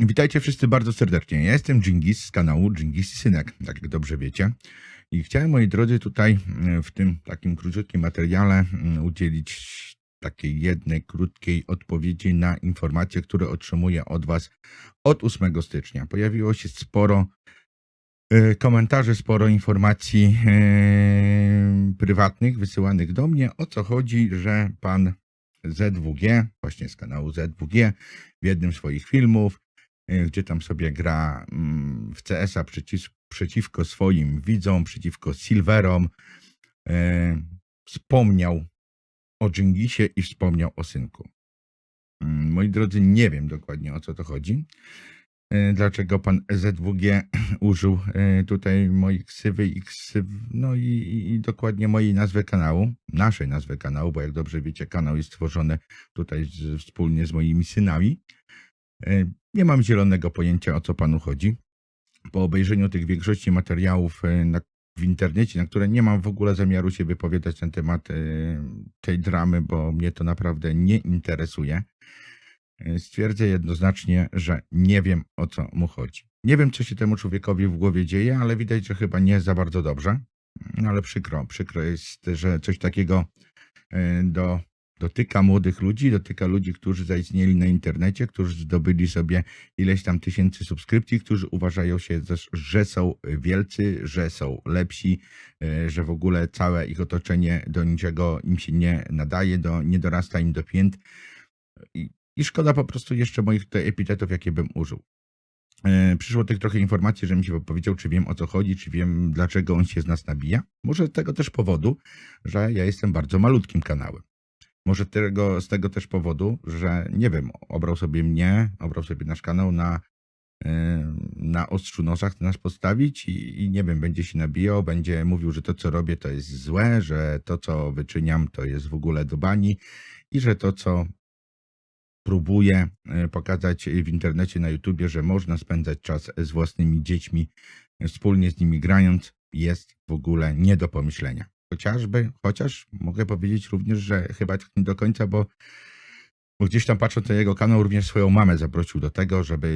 Witajcie wszyscy bardzo serdecznie. Ja jestem Dżingis z kanału Dżingis i Synek, tak jak dobrze wiecie. I chciałem, moi drodzy, tutaj e, w tym takim króciutkim materiale mm, udzielić takiej jednej krótkiej odpowiedzi na informacje, które otrzymuję od Was od 8 stycznia. Pojawiło się sporo e, komentarzy, sporo informacji e, prywatnych wysyłanych do mnie, o co chodzi, że pan ZWG, właśnie z kanału ZWG, w jednym z swoich filmów, e, gdzie tam sobie gra mm, w CS-a przeciw, przeciwko swoim widzom, przeciwko Silverom, e, wspomniał o Dżingisie i wspomniał o synku. Mm, Moi drodzy, nie wiem dokładnie o co to chodzi. E, Dlaczego pan ZWG użył e, tutaj mojej ksywy i ksyw, no i, i, dokładnie mojej nazwy kanału, naszej nazwy kanału, bo jak dobrze wiecie, kanał jest stworzony tutaj z, wspólnie z moimi synami. E, Nie mam zielonego pojęcia o co panu chodzi. Po obejrzeniu tych większości materiałów e, na, w internecie, na które nie mam w ogóle zamiaru się wypowiadać na temat e, tej dramy, bo mnie to naprawdę nie interesuje. E, Stwierdzę jednoznacznie, że nie wiem o co mu chodzi. Nie wiem, co się temu człowiekowi w głowie dzieje, ale widać, że chyba nie za bardzo dobrze. No ale przykro, przykro jest, że coś takiego e, do, dotyka młodych ludzi, dotyka ludzi, którzy zaistnieli na internecie, którzy zdobyli sobie ileś tam tysięcy subskrypcji, którzy uważają się, że są wielcy, że są lepsi, e, że w ogóle całe ich otoczenie do niczego im się nie nadaje, do, nie dorasta im do pięt. I, I szkoda po prostu jeszcze moich tutaj epitetów, jakie bym użył. E, Przyszło tych trochę informacji, żebym się powiedział, czy wiem o co chodzi, czy wiem dlaczego on się z nas nabija. Może z tego też powodu, że ja jestem bardzo malutkim kanałem. Może tego, z tego też powodu, że nie wiem, obrał sobie mnie, obrał sobie nasz kanał na, e, na ostrzu nosa, chce nas postawić i, i nie wiem, będzie się nabijał, będzie mówił, że to co robię to jest złe, że to co wyczyniam to jest w ogóle do bani i że to co próbuję e, pokazać w internecie, na YouTubie, że można spędzać czas z własnymi dziećmi, wspólnie z nimi grając, jest w ogóle nie do pomyślenia. Chociażby, chociaż mogę powiedzieć również, że chyba tak nie do końca, bo, bo gdzieś tam patrząc na jego kanał, również swoją mamę zaprosił do tego, żeby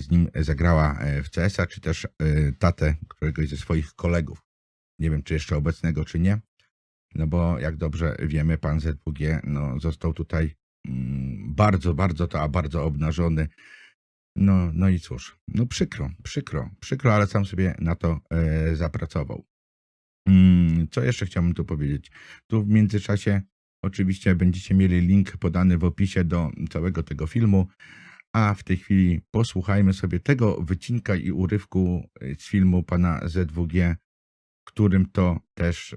z nim zagrała e, w CS-a, czy też e, tatę któregoś ze swoich kolegów. Nie wiem, czy jeszcze obecnego, czy nie. No bo jak dobrze wiemy, pan ZWG no, został tutaj mm, bardzo, bardzo, to a bardzo obnażony. No, no i cóż, no przykro, przykro, przykro, ale sam sobie na to e, zapracował. Mm, Co jeszcze chciałbym tu powiedzieć? Tu w międzyczasie oczywiście będziecie mieli link podany w opisie do całego tego filmu, a w tej chwili posłuchajmy sobie tego wycinka i urywku e, z filmu pana ZWG, w którym to też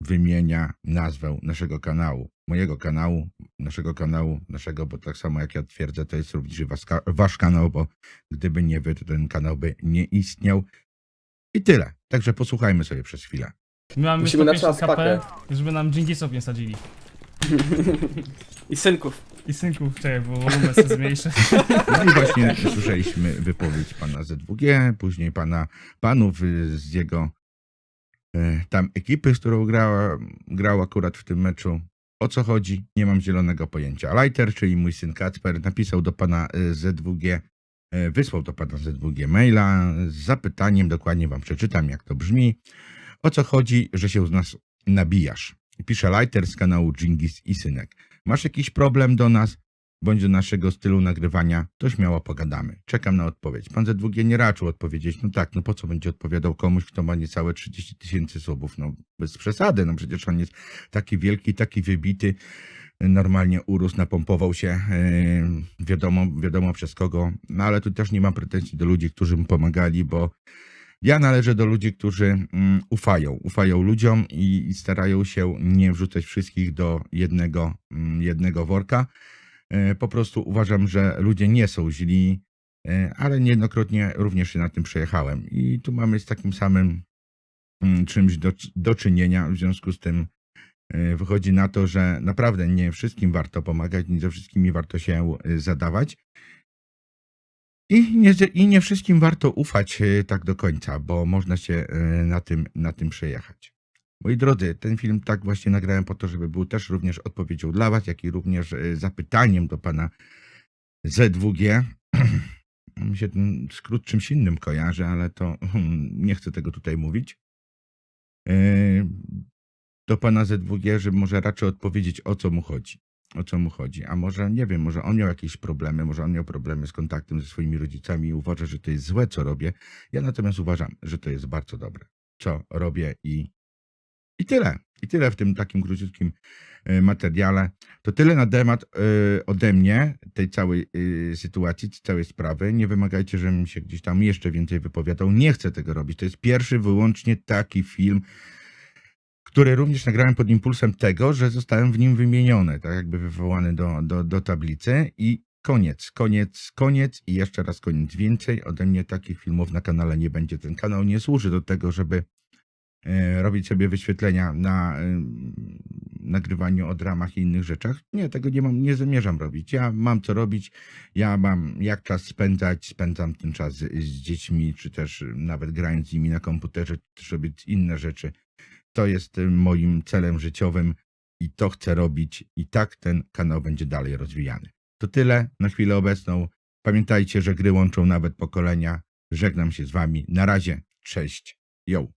wymienia nazwę naszego kanału, mojego kanału, naszego kanału, naszego, bo tak samo jak ja twierdzę, to jest również wasz, ka- wasz kanał, bo gdyby nie wy, to ten kanał by nie istniał. I tyle. Także posłuchajmy sobie przez chwilę. My mamy Musimy na 150 czas KP, pakę. żeby nam Dżingisów nie sadzili. I synków. I synków, czekaj, bo wolumę sobie zmniejszę. No i właśnie słyszeliśmy wypowiedź pana ZWG, później pana, panów y, z jego tam ekipy, z którą grała, grał akurat w tym meczu. O co chodzi? Nie mam zielonego pojęcia. Lighter, czyli mój syn Kacper, napisał do pana e, ZWG, e, wysłał do pana ZWG maila z zapytaniem, dokładnie wam przeczytam, jak to brzmi. O co chodzi, że się z nas nabijasz? Pisze Lighter z kanału Dżingis i Synek. Masz jakiś problem do nas? Bądź do naszego stylu nagrywania, to śmiało pogadamy. Czekam na odpowiedź. Pan Z2G nie raczył odpowiedzieć. No tak, no po co będzie odpowiadał komuś, kto ma niecałe 30 tysięcy subów? No bez przesady, no przecież on jest taki wielki, taki wybity. Normalnie urósł, napompował się, yy, wiadomo, wiadomo przez kogo. No ale tu też nie mam pretensji do ludzi, którzy mu pomagali, bo ja należę do ludzi, którzy mm, ufają. Ufają ludziom i, i starają się nie wrzucać wszystkich do jednego, mm, jednego worka. E, Po prostu uważam, że ludzie nie są źli, e, ale niejednokrotnie również się na tym przejechałem. I tu mamy z takim samym mm, czymś do, do czynienia. W związku z tym e, wychodzi na to, że naprawdę nie wszystkim warto pomagać, nie ze wszystkimi warto się zadawać. I nie, I nie wszystkim warto ufać tak do końca, bo można się na tym, na tym przejechać. Moi drodzy, ten film tak właśnie nagrałem po to, żeby był też również odpowiedzią dla Was, jak i również e, zapytaniem do pana ZWG. mi się ten skrót czymś innym kojarzy, ale to hmm, nie chcę tego tutaj mówić. Yy, Do pana ZWG, że może raczej odpowiedzieć, o co mu chodzi. O co mu chodzi. A może, nie wiem, może on miał jakieś problemy, może on miał problemy z kontaktem ze swoimi rodzicami i uważa, że to jest złe, co robię. Ja natomiast uważam, że to jest bardzo dobre, co robię i, i tyle. I tyle w tym takim króciutkim e, materiale. To tyle na temat e, ode mnie, tej całej e, sytuacji, całej sprawy. Nie wymagajcie, żebym się gdzieś tam jeszcze więcej wypowiadał. Nie chcę tego robić. To jest pierwszy wyłącznie taki film, który również nagrałem pod impulsem tego, że zostałem w nim wymieniony, tak jakby wywołany do, do, do tablicy i koniec, koniec, koniec i jeszcze raz koniec. Więcej ode mnie takich filmów na kanale nie będzie. Ten kanał nie służy do tego, żeby robić sobie wyświetlenia na e, nagrywaniu o dramach i innych rzeczach. Nie, tego nie mam, nie zamierzam robić. Ja mam co robić, ja mam jak czas spędzać, spędzam ten czas z, dziećmi, czy też nawet grając z nimi na komputerze, czy też robić inne rzeczy. To jest y, moim celem życiowym i to chcę robić i tak ten kanał będzie dalej rozwijany. To tyle na chwilę obecną. Pamiętajcie, że gry łączą nawet pokolenia. Żegnam się z wami. Na razie. Cześć. Yo.